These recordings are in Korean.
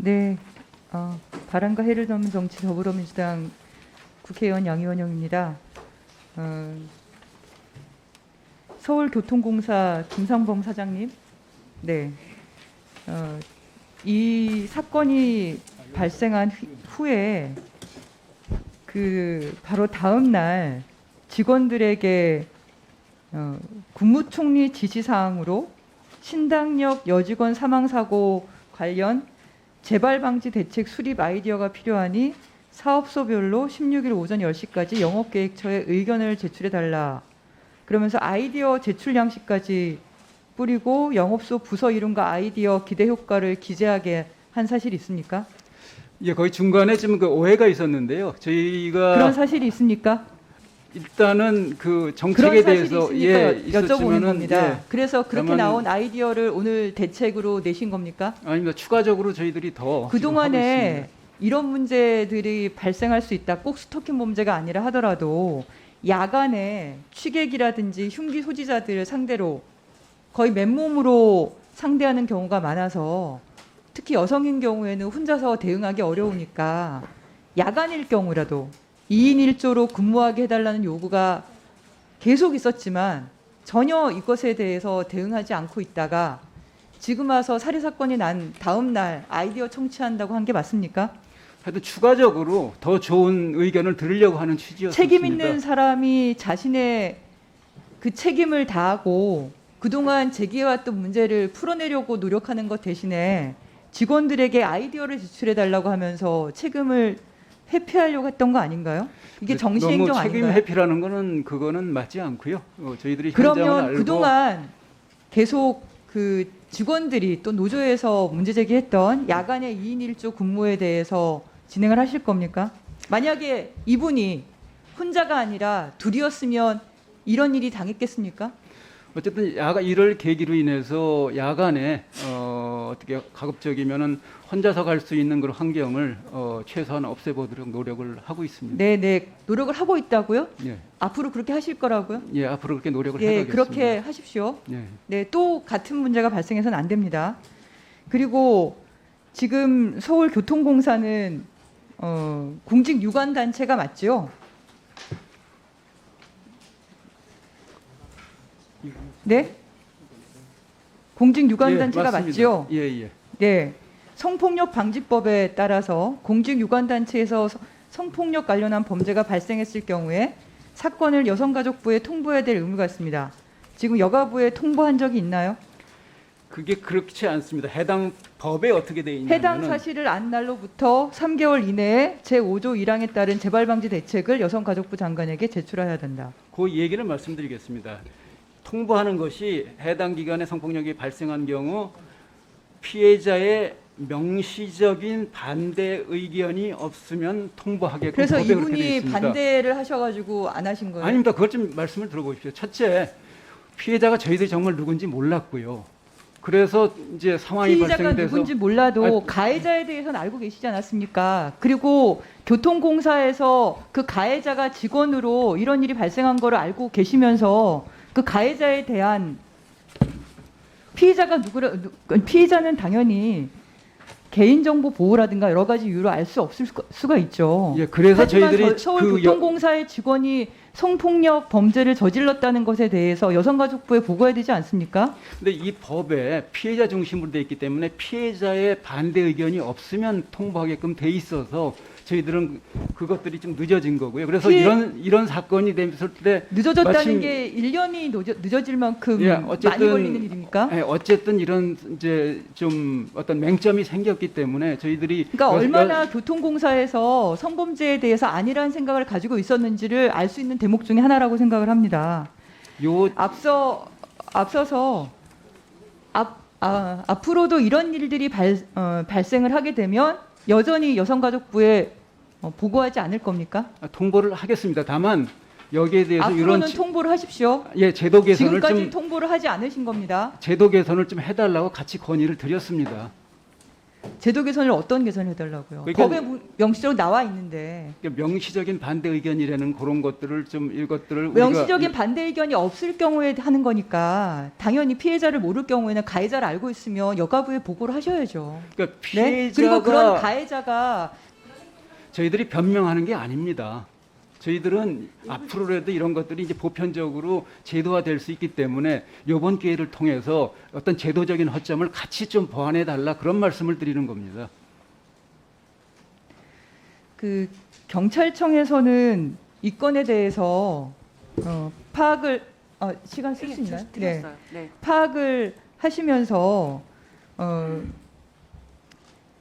네, 어, 바람과 해를 넘은 정치 더불어민주당 국회의원 양의원영입니다. 어, 서울교통공사 김상범 사장님, 네, 어, 이 사건이 발생한 후- 후에 그 바로 다음 날 직원들에게 어, 국무총리 지시사항으로 신당역 여직원 사망 사고 관련 재발 방지 대책 수립 아이디어가 필요하니 사업소별로 16일 오전 10시까지 영업계획처에 의견을 제출해 달라. 그러면서 아이디어 제출 양식까지 뿌리고 영업소 부서 이름과 아이디어 기대 효과를 기재하게 한 사실이 있습니까? 예, 거기 중간에 좀그 오해가 있었는데요. 저희가 그런 사실이 있습니까? 일단은 그 정책에 대해서 예, 여쭤보는 겁니다. 예, 그래서 그렇게 나온 아이디어를 오늘 대책으로 내신 겁니까? 아닙니다. 추가적으로 저희들이 더 그동안에. 이런 문제들이 발생할 수 있다. 꼭 스토킹 범죄가 아니라 하더라도 야간에 취객이라든지 흉기 소지자들을 상대로 거의 맨몸으로 상대하는 경우가 많아서 특히 여성인 경우에는 혼자서 대응하기 어려우니까 야간일 경우라도 2인 1조로 근무하게 해달라는 요구가 계속 있었지만 전혀 이것에 대해서 대응하지 않고 있다가 지금 와서 살해 사건이 난 다음 날 아이디어 청취한다고 한 게 맞습니까? 하여튼 추가적으로 더 좋은 의견을 들으려고 하는 취지였습니다. 책임 있는 사람이 자신의 그 책임을 다하고 그동안 제기해왔던 문제를 풀어내려고 노력하는 것 대신에 직원들에게 아이디어를 제출해 달라고 하면서 책임을 회피하려고 했던 거 아닌가요? 이게 정시행정 너무 책임 아닌가요? 회피라는 거는 그거는 맞지 않고요. 어, 저희들이 그러면 알고 그동안 계속 그 직원들이 또 노조에서 문제 제기했던 야간의 2인 1조 근무에 대해서 진행을 하실 겁니까? 만약에 이분이 혼자가 아니라 둘이었으면 이런 일이 당했겠습니까? 어쨌든 야간 이럴 계기로 인해서 야간에 어, 어떻게 가급적이면은 혼자서 갈 수 있는 그런 환경을 어, 최소한 없애보도록 노력을 하고 있습니다. 네, 네. 노력을 하고 있다고요? 예, 앞으로 그렇게 하실 거라고요? 예, 앞으로 그렇게 노력을 예, 해가겠습니다. 그렇게 하십시오. 예. 네, 또 같은 문제가 발생해서는 안 됩니다. 그리고 지금 서울교통공사는 어, 공직 유관 단체가 맞죠? 네? 공직 유관 예, 단체가. 맞죠? 예, 예. 네. 성폭력 방지법에 따라서 공직 유관 단체에서 서- 성폭력 관련한 범죄가 발생했을 경우에 사건을 여성가족부에 통보해야 될 의무가 있습니다. 지금 여가부에 통보한 적이 있나요? 그게 그렇지 않습니다. 해당 법에 어떻게 돼 있냐면 해당 사실을 안 날로부터 3개월 이내에 제5조 1항에 따른 재발 방지 대책을 여성가족부 장관에게 제출해야 된다. 그 얘기를 말씀드리겠습니다. 통보하는 것이 해당 기간에 성폭력이 발생한 경우 피해자의 명시적인 반대 의견이 없으면 통보하게끔 그래서 이분이. 반대를 하셔가지고 안 하신 거예요? 아닙니다. 그것 좀 말씀을 들어보십시오. 첫째, 피해자가 저희들이 정말 누군지 몰랐고요. 그래서 이제 상황이 피의자가 발생돼서 누군지 몰라도 가해자에 대해서는 알고 계시지 않았습니까? 그리고 교통공사에서 그 가해자가 직원으로 이런 일이 발생한 거를 알고 계시면서 그 가해자에 대한 피의자가 누구라 누- 피의자는 당연히 개인정보 보호라든가 여러 가지 이유로 알 수 없을 수가- 있죠. 예, 그래서 저희들이 저- 그 여- 서울교통공사의 직원이 성폭력 범죄를 저질렀다는 것에 대해서 여성가족부에 보고해야 되지 않습니까? 근데 이 법에 피해자 중심으로 돼 있기 때문에 피해자의 반대 의견이 없으면 통보하게끔 돼 있어서 저희들은 그것들이 좀 늦어진 거고요. 그래서 피해- 이런 이런 사건이 됐을 때 늦어졌다는 마침- 게 1년이 늦어, 늦어 질 만큼 예, 많이 어쨌든- 걸리는 일입니까? 예, 어쨌든 이런 이제 좀 어떤 맹점이 생겼기 때문에 저희들이 그러니까 여- 얼마나 교통공사에서 성범죄에 대해서 아니라는 생각을 가지고 있었는지를 알 수 있는 대목 중에 하나라고 생각을 합니다. 요 앞서 앞서서 앞, 아, 앞으로도 이런 일들이 발, 어, 발생을 하게 되면 여전히 여성가족부에 어, 보고하지 않을 겁니까? 통보를 하겠습니다. 다만 여기에 대해서 이런 앞으로는 지- 통보를 하십시오. 예 제도 개선을 지금까지 좀 통보를 하지 않으신 겁니다. 제도 개선을 좀 해달라고 같이 건의를 드렸습니다. 제도 개선을 어떤 개선을 해달라고요? 그러니까- 법에 무- 명시적으로 나와 있는데 그러니까 명시적인 반대 의견이라는 그런 것들을 좀 이것들을 명시적인 반대 의견이 없을 경우에 하는 거니까 당연히 피해자를 모를 경우에는 가해자를 알고 있으면 여가부에 보고를 하셔야죠. 그러니까 네? 피해자가 그리고 그런 가해자가 저희들이 변명하는 게 아닙니다. 저희들은 앞으로라도 이런 것들이 이제 보편적으로 제도화될 수 있기 때문에 이번 기회를 통해서 어떤 제도적인 허점을 같이 좀 보완해 달라 그런 말씀을 드리는 겁니다. 그 경찰청에서는 이 건에 대해서 어, 파악을 어, 시간 쓸 수 있나요? 네. 네. 파악을 하시면서 어,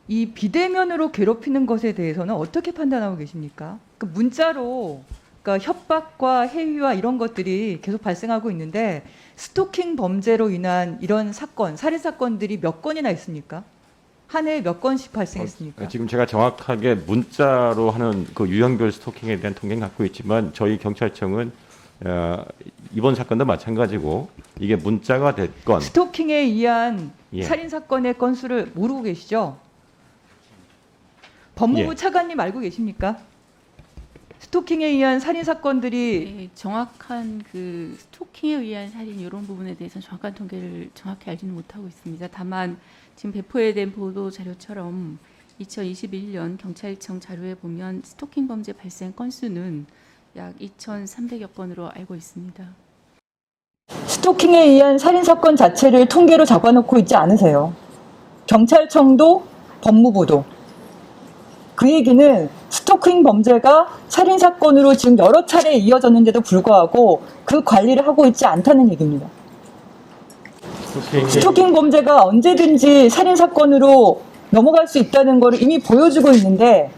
이 비대면으로 괴롭히는 것에 대해서는 어떻게 판단하고 계십니까? 그 문자로 그러니까 협박과 해위와 이런 것들이 계속 발생하고 있는데 스토킹 범죄로 인한 이런 사건, 살인 사건들이 몇 건이나 있습니까? 한 해에 몇 건씩 발생했습니까? 어, 지금 제가 정확하게 문자로 하는 그 유형별 스토킹에 대한 통계는 갖고 있지만 저희 경찰청은 어, 이번 사건도 마찬가지고 이게 문자가 됐건 스토킹에 의한 예. 살인 사건의 건수를 모르고 계시죠? 법무부 예. 차관님 알고 계십니까? 스토킹에 의한 살인 사건들이 네, 정확한 그 스토킹에 의한 살인 이런 부분에 대해서는 정확한 통계를 정확히 알지는 못하고 있습니다. 다만 지금 배포된 보도 자료처럼 2021년 경찰청 자료에 보면 스토킹 범죄 발생 건수는 약 2,300여 건으로 알고 있습니다. 스토킹에 의한 살인 사건 자체를 통계로 잡아놓고 있지 않으세요. 경찰청도 법무부도 그 얘기는 스토킹 범죄가 살인 사건으로 지금 여러 차례 이어졌는데도 불구하고 그 관리를 하고 있지 않다는 얘기입니다. 스토킹 범죄가 언제든지 살인 사건으로 넘어갈 수 있다는 것을 이미 보여주고 있는데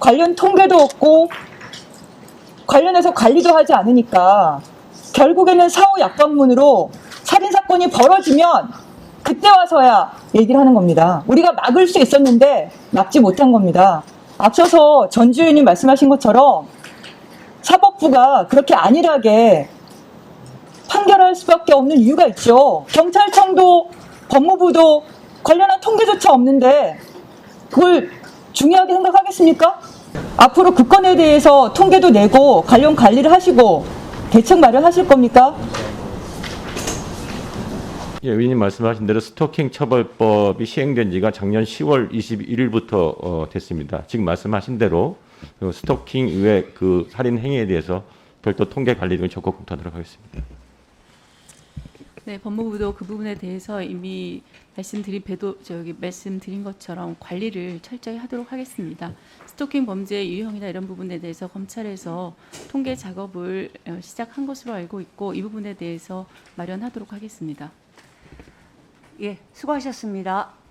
관련 통계도 없고 관련해서 관리도 하지 않으니까 결국에는 사후 약관문으로 살인 사건이 벌어지면 그때 와서야 얘기를 하는 겁니다. 우리가 막을 수 있었는데 막지 못한 겁니다. 앞서서 전주 의원님 말씀하신 것처럼 사법부가 그렇게 안일하게 판결할 수밖에 없는 이유가 있죠. 경찰청도 법무부도 관련한 통계조차 없는데 그걸 중요하게 생각하겠습니까? 앞으로 그 건에 대해서 통계도 내고 관련 관리를 하시고 대책 마련하실 겁니까? 예, 의원님 말씀하신 대로 스토킹 처벌법이 시행된 지가 작년 10월 21일부터 어, 됐습니다. 지금 말씀하신 대로 그 스토킹 이외 그 살인 행위에 대해서 별도 통계 관리 등을 적극 검토하도록 하겠습니다. 네, 법무부도 그 부분에 대해서 이미 말씀드린 배도 저기 말씀드린 것처럼 관리를 철저히 하도록 하겠습니다. 스토킹 범죄 유형이나 이런 부분에 대해서 검찰에서 통계 작업을 어, 시작한 것으로 알고 있고 이 부분에 대해서 마련하도록 하겠습니다. 예, 수고하셨습니다.